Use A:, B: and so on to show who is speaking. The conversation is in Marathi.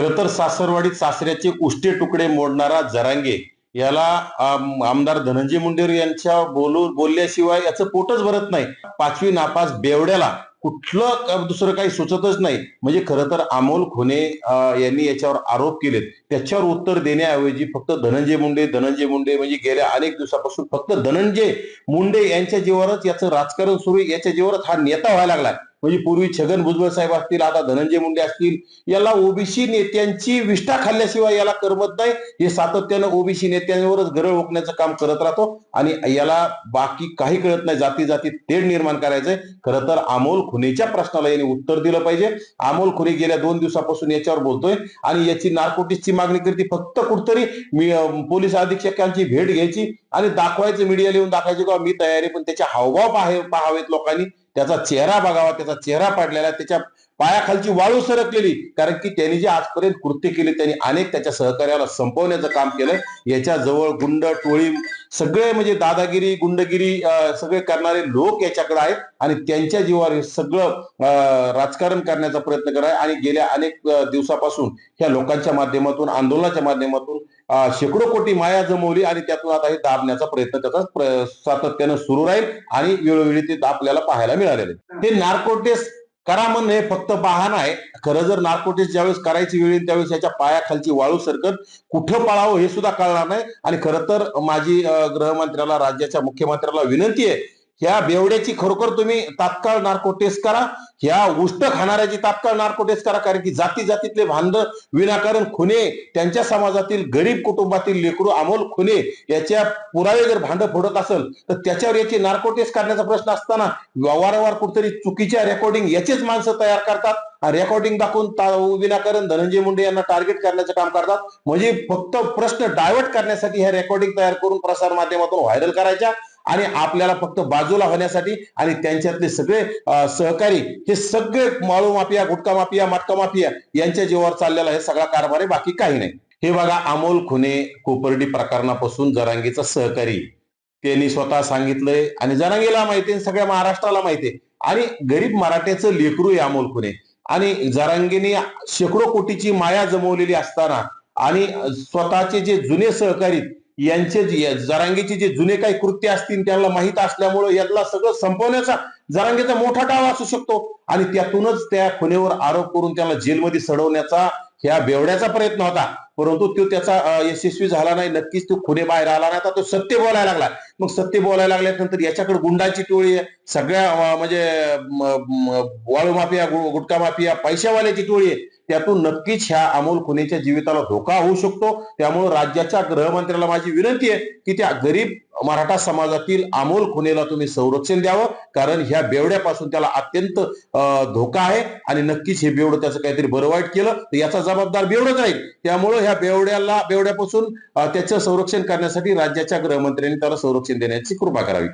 A: खर तर सासरवाडीत सासऱ्याचे उष्टे तुकडे मोडणारा जरांगे याला आमदार धनंजय मुंडेर यांच्या बोलू बोलल्याशिवाय याचं पोटच भरत नाही. पाचवी नापास बेवड्याला कुठलं दुसरं काही सुचतच नाही. म्हणजे खरं तर अमोल खुने यांनी याच्यावर आरोप केलेत. त्याच्यावर उत्तर देण्याऐवजी फक्त धनंजय मुंडे धनंजय मुंडे म्हणजे गेल्या अनेक दिवसापासून फक्त धनंजय मुंडे यांच्या जीवावरच याचं राजकारण सुरू याच्या जीवावरच हा नेता व्हायला लागलाय. म्हणजे पूर्वी छगन भुजबळ साहेब असतील आता धनंजय मुंडे असतील याला ओबीसी नेत्यांची विष्ठा खाल्ल्याशिवाय याला करमत नाही. हे सातत्यानं ओबीसी नेत्यांवरच गरळ ओकण्याचं काम करत राहतो आणि याला बाकी काही कळत नाही. जाती जाती तेढ निर्माण करायचंय. खरं तर अमोल खुनेच्या प्रश्नाला यांनी उत्तर दिलं पाहिजे. अमोल खुने गेल्या दोन दिवसापासून याच्यावर बोलतोय आणि याची नार्कोटिक्सची मागणी करते. फक्त कुठतरी पोलीस अधीक्षकांची भेट घ्यायची आणि दाखवायचं मीडिया लिहून दाखवायचं किंवा मी तयारी पण त्याचे हावभाव पाहावेत लोकांनी. त्याचा चेहरा बघावा त्याचा चेहरा पडलेला आहे, त्याच्या पायाखालची वाळू सरकलेली. कारण की त्यांनी जे आजपर्यंत कृत्य केले त्यांनी अनेक त्याच्या सहकार्याला संपवण्याचं काम केलं. याच्या जवळ गुंड टोळी सगळे म्हणजे दादागिरी गुंडगिरी अं, सगळे करणारे लोक याच्याकडे आहेत. आणि त्यांच्या जीवावर हे सगळं राजकारण करण्याचा प्रयत्न करत आहे आणि गेल्या अनेक दिवसापासून ह्या लोकांच्या माध्यमातून आंदोलनाच्या माध्यमातून शेकडो कोटी माया जमवली आणि त्यातून आता हे दाबण्याचा प्रयत्न त्याचा सातत्यानं सुरू राहील आणि वेळोवेळी ते आपल्याला पाहायला मिळालेले ते नार्कोटेस करा म्हणणं हे फक्त बहाण आहे. खरं जर नार्कोटेस ज्यावेळेस करायची वेळ येईल त्यावेळेस याच्या पायाखालची वाळू सरकत कुठं पळावं हे सुद्धा कळणार नाही. आणि खरं तर माझी गृहमंत्र्याला राज्याच्या मुख्यमंत्र्याला विनंती आहे ह्या बेवड्याची खरोखर तुम्ही तात्काळ नार्को टेस्ट करा. ह्या उष्ट खाणाऱ्याची तात्काळ नार्को टेस्ट करा. कारण की जाती जातीतले भांड विनाकारण खुने त्यांच्या समाजातील गरीब कुटुंबातील लेकरू अमोल खुने याच्या पुरावे जर भांड फोडत असेल तर त्याच्यावर याची नार्को टेस्ट करण्याचा प्रश्न असताना वारंवार कुठतरी चुकीच्या रेकॉर्डिंग याचेच माणसं तयार करतात. रेकॉर्डिंग दाखवून विनाकारण धनंजय मुंडे यांना टार्गेट करण्याचं काम करतात. म्हणजे फक्त प्रश्न डायव्हर्ट करण्यासाठी ह्या रेकॉर्डिंग तयार करून प्रसार माध्यमातून व्हायरल करायच्या. आणि आपल्याला फक्त बाजूला होण्यासाठी आणि त्यांच्यातले सगळे सहकारी हे सगळे Malu mafia gutkha mafia matka mafia यांच्या जीवावर चाललेला हे सगळा कारभार आहे बाकी काही नाही. हे बघा अमोल खुने कोपर्डी प्रकरणापासून जरांगीचा सहकारी. त्यांनी स्वतः सांगितलंय आणि जरांगीला माहिती आहे सगळ्या महाराष्ट्राला माहिती आहे. आणि गरीब मराठ्याचं लेकरू आहे अमोल खुने. आणि जरांगीने शेकडो कोटीची माया जमवलेली असताना आणि स्वतःचे जे जुने सहकारी यांचे जे- जरांगीचे जे जुने काही कृत्य असतील त्यांना माहीत असल्यामुळे यातला सगळं संपवण्याचा जरांगीचा मोठा डाव असू शकतो. आणि त्यातूनच त्या खुनेवर आरोप करून त्याला जेलमध्ये सडवण्याचा ह्या बेवड्याचा प्रयत्न होता. परंतु तो त्याचा यशस्वी झाला नाही. नक्कीच तो खुने बाहेर आला नाही. आता तो सत्य बोलायला लागला. मग सत्य बोलायला लागल्यानंतर याच्याकडे गुंडाची टोळी आहे. सगळ्या म्हणजे वाळू माफिया गुटखा माफिया पैशावाल्याची टोळी आहे. त्यातून नक्कीच ह्या अमोल खुनेच्या जीविताला धोका होऊ शकतो. त्यामुळे राज्याच्या गृहमंत्र्याला माझी विनंती आहे की त्या गरीब मराठा समाजातील अमोल खुनेला तुम्ही संरक्षण द्यावं. कारण ह्या बेवड्यापासून त्याला अत्यंत अं, धोका आहे. आणि नक्कीच हे बेवडं त्याचं काहीतरी बरं वाईट केलं. तर याचा जबाबदार बेवडच राहील. त्यामुळे ह्या बेवड्याला बेवड्यापासून त्याचं संरक्षण करण्यासाठी राज्याच्या गृहमंत्र्यांनी त्याला संरक्षण देण्याची कृपा करावी.